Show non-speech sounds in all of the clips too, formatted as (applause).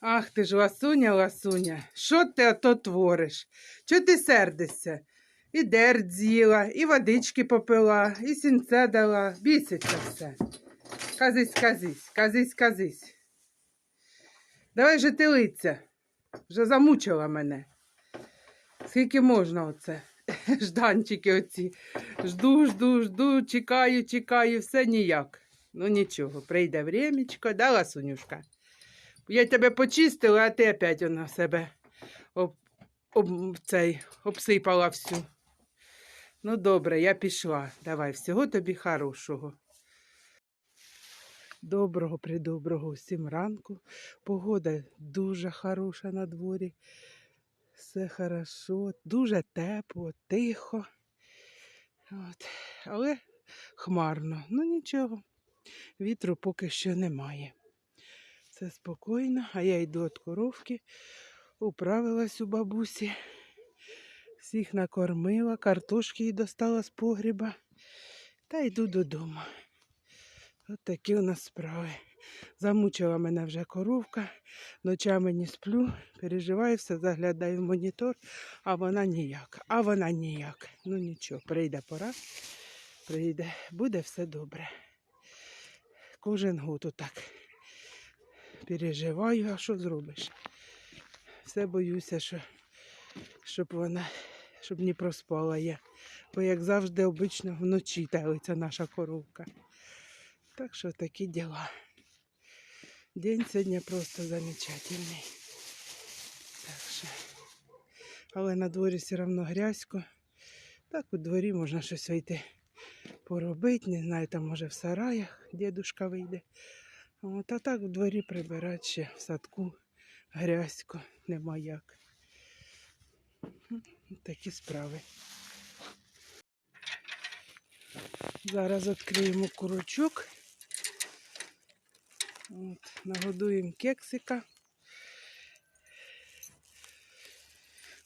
Ах ти ж, ласуня, ласуня, що ти ото твориш? Чого ти сердишся? І дерть з'їла, і водички попила, і сінце дала, біситься все. Казись, казись, казись, казись. Давай же ти лиця. Вже замучила мене. Скільки можна оце? (laughs) Жданчики оці. Жду, жду, жду, чекаю, чекаю, все ніяк. Ну нічого, прийде времечко, да, ласунюшка? Я тебе почистила, а ти опять вона себе об, об, цей, обсипала всю. Ну, добре, я пішла. Давай, всього тобі хорошого. Доброго, придоброго всім ранку. Погода дуже хороша на дворі. Все хорошо, дуже тепло, тихо. От. Але хмарно. Ну нічого, вітру поки що немає. Все спокійно, а я йду від коровки, управилась у бабусі, всіх накормила, картошки їй достала з погріба та йду додому. От такі у нас справи. Замучила мене вже коровка, ночами не сплю, переживаю все, заглядаю в монітор, а вона ніяк, а вона ніяк. Ну нічого, прийде пора, прийде, буде все добре. Кожен год отак переживаю, а що зробиш? Все боюся, що, щоб вона, щоб не проспала я. Бо як завжди, обично вночі телиться наша коровка. Так що такі діла. День сьогодні просто замечательний. Так що. Але на дворі все одно грязько. Так у дворі можна щось вийти поробити. Не знаю, там може в сараях дідушка вийде. От, а так в дворі прибирати ще в садку грязько, нема як. Такі справи. Зараз відкриємо курочок. От, нагодуємо кексика.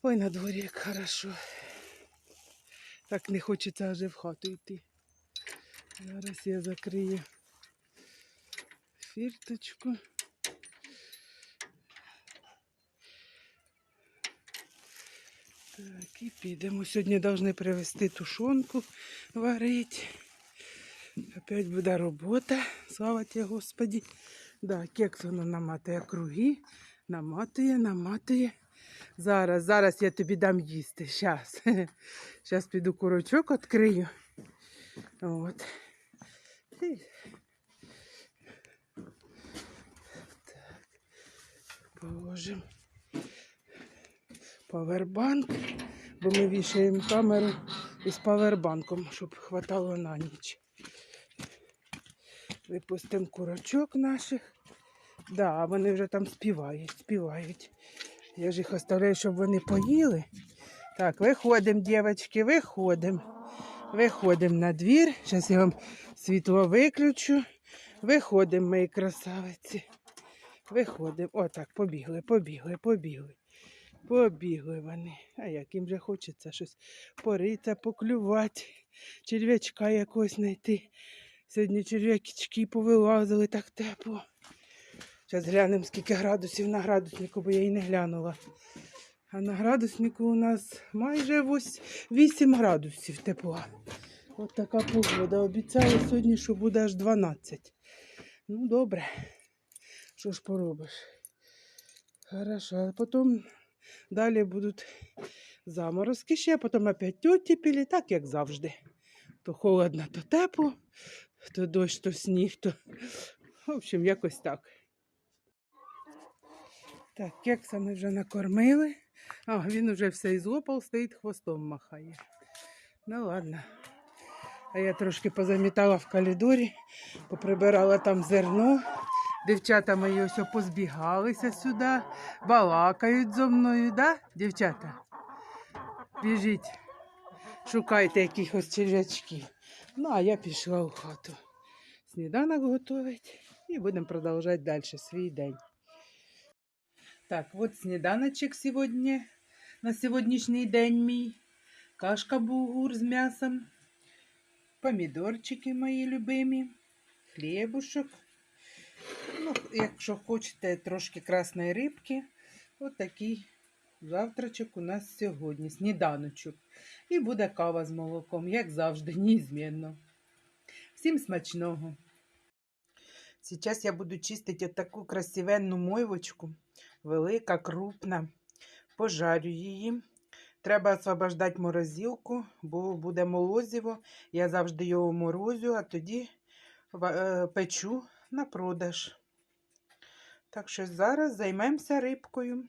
Ой, на дворі як хорошо. Так не хочеться аж в хату йти. Зараз я закрию фірточку. Так, і підемо. Сьогодні повинні привезти тушонку варити. Опять буде робота. Слава тебе, Господі. Да, кекс воно наматує круги. Наматує, наматує. Зараз, зараз я тобі дам їсти. Щас. (laughs) Щас піду курочок відкрию. От. Положимо павербанк, бо ми вішаємо камеру із павербанком, щоб хватало на ніч. Випустимо курочок наших. Да, вони вже там співають, співають. Я ж їх оставляю, щоб вони поїли. Так, виходимо, дівчатки, виходимо. Виходимо на двір. Зараз я вам світло виключу. Виходимо, мої красавиці. Виходимо. Отак, побігли, побігли, побігли. Побігли вони. А як їм же хочеться щось поритися, поклювати, черв'ячка якогось знайти. Сьогодні черв'ячки повилазили так тепло. Зараз глянемо, скільки градусів на градуснику, бо я і не глянула. А на градуснику у нас майже вось 8 градусів тепла. От така погода. Обіцяли сьогодні, що буде аж 12. Ну, добре. Що ж поробиш? Хорошо, а потім далі будуть заморозки ще, потім опять оттепелі, так як завжди. То холодно, то тепло, то дощ, то сніг, то. В общем, якось так. Так, кекса ми вже накормили. А, він вже все ізлопав, стоїть хвостом махає. Ну ладно. А я трошки позамітала в коридорі, поприбирала там зерно. Дівчата мої ось позбігалися сюди, балакають зо мною, да, дівчата? Біжіть, шукайте якихось черв'ячків. Ну, а я пішла в хату. Сніданок готувати і будемо продовжувати далі свій день. Так, от сніданочок сьогодні, на сьогоднішній день мій. Кашка бугур з м'ясом, помідорчики мої любимі, хлібушок. Ну, якщо хочете трошки красної рибки, от такий завтрачок у нас сьогодні, сніданочок. І буде кава з молоком, як завжди, неізмінно. Всім смачного. Зараз я буду чистити таку красивенну мойвочку, велика, крупна. Пожарю її. Треба освобождати морозилку, бо буде молозиво. Я завжди його морозю, а тоді е, печу на продаж. Так що зараз займемося рибкою.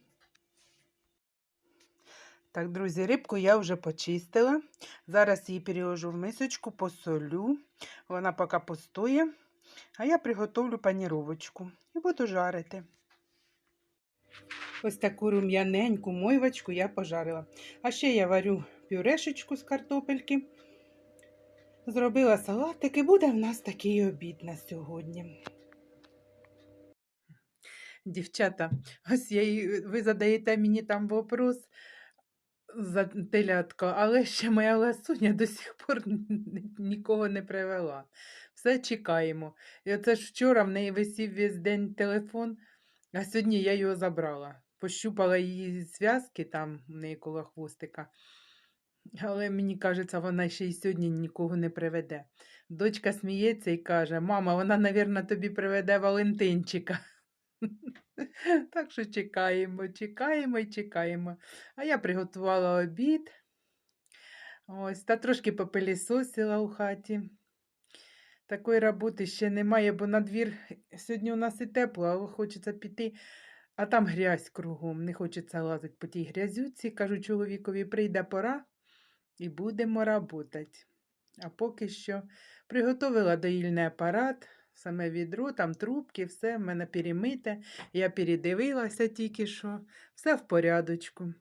Так, друзі, рибку я вже почистила. Зараз її переложу в мисочку, посолю. Вона поки постоє. А я приготовлю паніровочку і буду жарити. Ось таку рум'яненьку мойвочку я пожарила. А ще я варю пюрешечку з картопельки. Зробила салатик і буде в нас такий обід на сьогодні. Дівчата, (laughs) ось я, і- ви задаєте мені там вопрос за телятко, але ще моя ласуня до сих пор нікого не привела. Все чекаємо. І оце ж вчора в неї висів весь день телефон, а сьогодні я його забрала. Пощупала її зв'язки там в неї коло хвостика. Але мені кажеться, вона ще й сьогодні нікого не приведе. Дочка сміється і каже: Мама, вона, мабуть, тобі приведе Валентинчика. (laughs) Так що чекаємо, чекаємо і чекаємо. А я приготувала обід. Ось, та трошки попилісосила у хаті. Такої роботи ще немає, бо на двір сьогодні у нас і тепло, але хочеться піти, а там грязь кругом. Не хочеться лазити по тій грязюці. Кажу чоловікові, прийде пора і будемо працювати. А поки що приготовила доїльний апарат, саме відро, там трубки, все в мене перемите. Я передивилася тільки що, все в порядочку.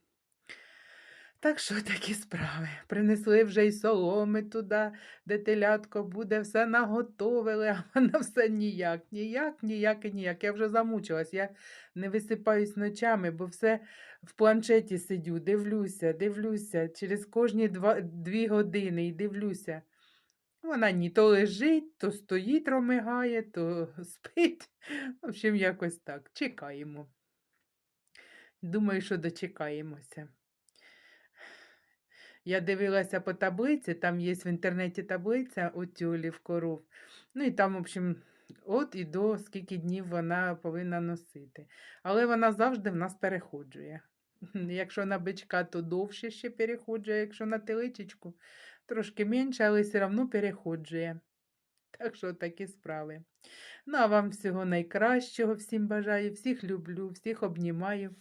Так що такі справи. Принесли вже й соломи туди, де телятко буде, все наготовили, (laughs) а вона все ніяк, ніяк, ніяк і ніяк. Я вже замучилась. Я не висипаюсь ночами, бо все в планшеті сидю, дивлюся, дивлюся через кожні два, дві години і дивлюся. Вона ні то лежить, то стоїть, ромигає, то (laughs) спить. В общем, якось так. Чекаємо. Думаю, що дочекаємося. Я дивилася по таблиці, там є в інтернеті таблиця у тюлів коров. Ну і там, в общем, от і до скільки днів вона повинна носити. Але вона завжди в нас переходжує. (laughs) Якщо на бичка, то довше ще переходжує, якщо на теличечку, трошки менше, але все одно переходжує. Так що такі справи. Ну, а вам всього найкращого, всім бажаю, всіх люблю, всіх обнімаю.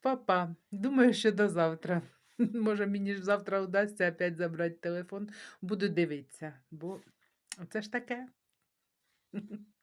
Па-па. Думаю, що до завтра. (laughs) Може, мені ж завтра вдасться опять забрати телефон. Буду дивитися, бо це ж таке. (laughs)